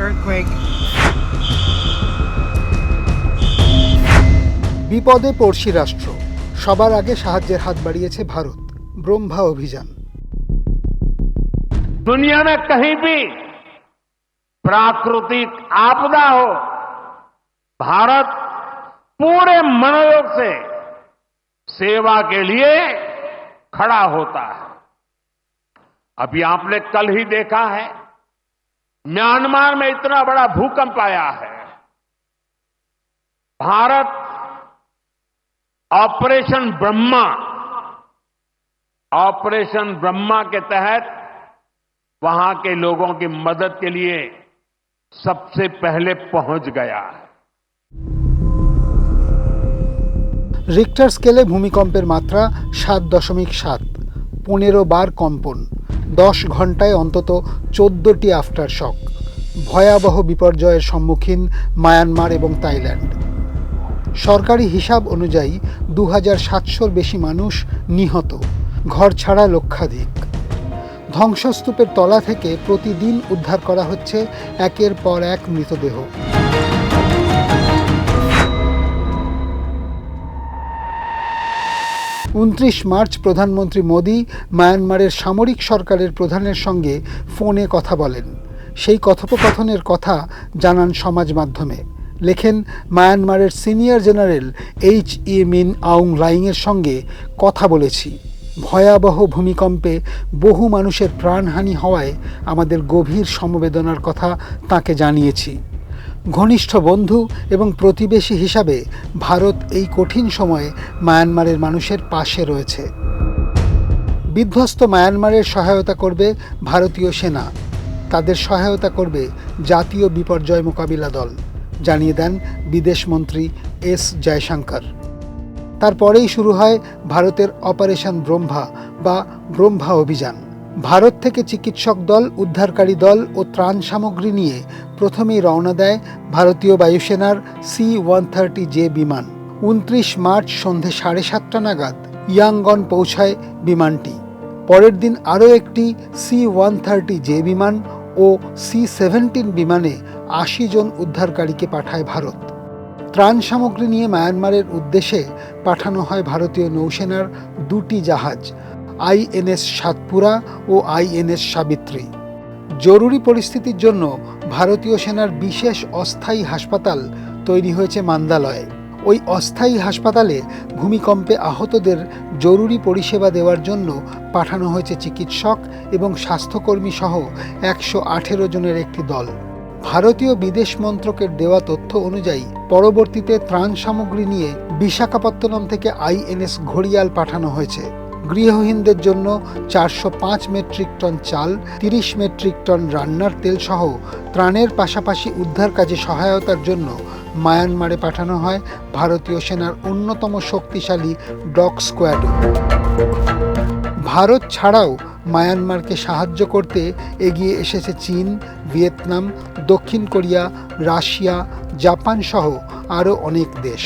earthquake. বিপদে পড়শি রাষ্ট্র সবার আগে সাহায্যের হাত বাড়িয়েছে ভারত ব্রহ্মা অভিযান दुनिया में कहीं भी प्राकृतिक आपदा हो भारत पूरे मनोयोग से सेवा के लिए खड़ा होता है अभी आपने कल ही देखा है म्यांमार में इतना बड़ा भूकंप आया है भारत ऑपरेशन ब्रह्मा ऑपरेशन ब्रह्मा के तहत वहां के लोगों की मदद के लिए सबसे पहले पहुंच गया है রিক্টার স্কেলে ভূমিকম্পের মাত্রা সাত দশমিক সাত পনেরো বার কম্পন দশ ঘন্টায় অন্তত চোদ্দটি আফটার শক ভয়াবহ বিপর্যয়ের সম্মুখীন মায়ানমার এবং তাইল্যান্ড সরকারি হিসাব অনুযায়ী দু হাজার সাতশোর বেশি মানুষ নিহত, ঘর ছাড়া লক্ষাধিক। ধ্বংসস্তূপের তলা থেকে প্রতিদিন উদ্ধার করা হচ্ছে একের পর এক মৃতদেহ। উনত্রিশ মার্চ প্রধানমন্ত্রী মোদী মায়ানমারের সামরিক সরকারের প্রধানের সঙ্গে ফোনে কথা বলেন। সেই কথোপকথনের কথা জানান সমাজ মাধ্যমে। লেখেন, মায়ানমারের senior general H E Min Aung লাইংয়ের সঙ্গে কথা বলেছি। ভয়াবহ ভূমিকম্পে বহু মানুষের প্রাণহানি হওয়ায় আমাদের গভীর সমবেদনার কথা তাকে জানিয়েছি। ঘনিষ্ঠ বন্ধু এবং প্রতিবেশী হিসাবে ভারত এই কঠিন সময়ে মায়ানমারের মানুষের পাশে রয়েছে। বিধ্বস্ত মায়ানমারের সহায়তা করবে ভারতীয় সেনা। তাদের সহায়তা করবে জাতীয় বিপর্যয় মোকাবিলা দল, জানিয়ে দেন বিদেশমন্ত্রী এস জয়শঙ্কর। তারপরেই শুরু হয় ভারতের অপারেশন ব্রহ্মা বা ব্রহ্মা অভিযান। ভারত থেকে চিকিৎসক দল, উদ্ধারকারী দল ও ত্রাণ সামগ্রী নিয়ে প্রথমেই রওনা দেয় ভারতীয় বায়ুসেনার সি ওয়ান থার্টি জে বিমান। উনত্রিশ মার্চ সন্ধে সাড়ে সাতটা নাগাদ ইয়াঙ্গন পৌঁছায় বিমানটি। পরের দিন আরও একটি সি ওয়ান থার্টি জে বিমান ও সি সেভেন্টিন বিমানে আশি জন উদ্ধারকারীকে পাঠায় ভারত। ত্রাণ সামগ্রী নিয়ে মায়ানমারের উদ্দেশ্যে পাঠানো হয় ভারতীয় নৌসেনার দুটি জাহাজ। আইএনএস সাতপুরা ও আইএনএস সাবিত্রী। জরুরি পরিস্থিতির জন্য ভারতীয় সেনার বিশেষ অস্থায়ী হাসপাতাল তৈরি হয়েছে মান্দালয়ে। ওই অস্থায়ী হাসপাতালে ভূমিকম্পে আহতদের জরুরি পরিষেবা দেওয়ার জন্য পাঠানো হয়েছে চিকিৎসক এবং স্বাস্থ্যকর্মী সহ একশো আঠেরো জনের একটি দল। ভারতীয় বিদেশ মন্ত্রকের দেওয়া তথ্য অনুযায়ী, পরবর্তীতে ত্রাণ সামগ্রী নিয়ে বিশাখাপত্তনম থেকে আইএনএস ঘড়িয়াল পাঠানো হয়েছে। গৃহহীনদের জন্য চারশো পাঁচ মেট্রিক টন চাল, তিরিশ মেট্রিক টন রান্নার তেল সহ ত্রাণের পাশাপাশি উদ্ধার কাজে সহায়তার জন্য মায়ানমারে পাঠানো হয় ভারতীয় সেনার অন্যতম শক্তিশালী ডগ স্কোয়াড ভারত ছাড়াও মায়ানমারকে সাহায্য করতে এগিয়ে এসেছে চীন, ভিয়েতনাম, দক্ষিণ কোরিয়া, রাশিয়া, জাপান সহ আরও অনেক দেশ।